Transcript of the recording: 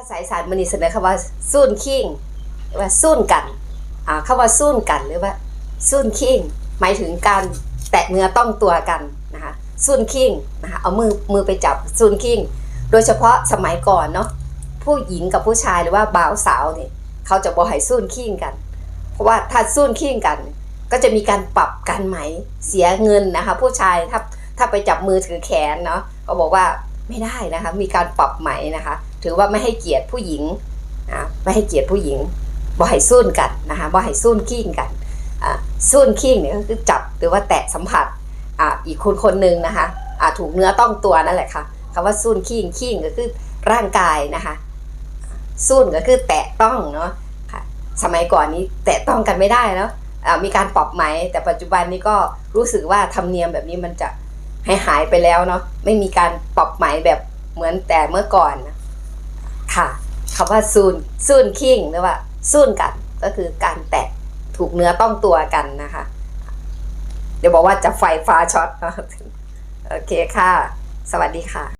าษาอีสานมันนี่เสนอคำว่าซุ่นคิงว่าซุ่นกันอ่าคำว่าซุ่นกันหรือว่าซุ่นคิงหมายถึงการแตะเนื้อต้องตัวกันนะคะซุ่นคิงนะคะเอามือมือไปจับซุ่นคิงโดยเฉพาะสมัยก่อนเนาะผู้หญิงกับผู้ชายหรือว่าบ่าวสาวเนี่ยเขาจะบอกให้ซุ่นคิงกัน เพราะว่าถ้าซุ่นคิงกัน ก็จะมีการปรับกันไหมเสียเงินนะคะ ผู้ชายถ้าถ้าไปจับมือถือแขนเนาะก็บอกว่าไม่ได้นะคะ มีการปรับไหมนะคะ ถือว่าไม่ให้เกียรติผู้หญิงนะไม่ให้เกียรติผู้หญิงบ่ให้ซุ่นกันนะคะบ่ให้ซุ่นขิ้งกันอ่าซุ่นขิ้งเนี่ยก็คือจับหรือว่าแตะสัมผัสออีกคนคนหนึ่งนะคะอ่าถูกเนื้อต้องตัวนั่นแหละค่ะคำว่าซุ่นขิ้งขิ้งก็คือร่างกายนะคะซุ่นก็คือแตะต้องเนาะสมัยก่อนนี้แตะต้องกันไม่ได้เนาะอ่ามีการปรับไหม แต่ปัจจุบันนี้ก็รู้สึกว่าธรรมเนียมแบบนี้มันจะให้หายไปแล้วเนาะไม่มีการปรับไหมแบบเหมือนแต่เมื่อก่อนนะ ค่ะคำว่าซูนซูนคิงหรือว่าซูนกันก็คือการแตะถูกเนื้อต้องตัวกันนะคะ เดี๋ยวบอกว่าจะไฟฟ้าช็อตโอเคค่ะ สวัสดีค่ะ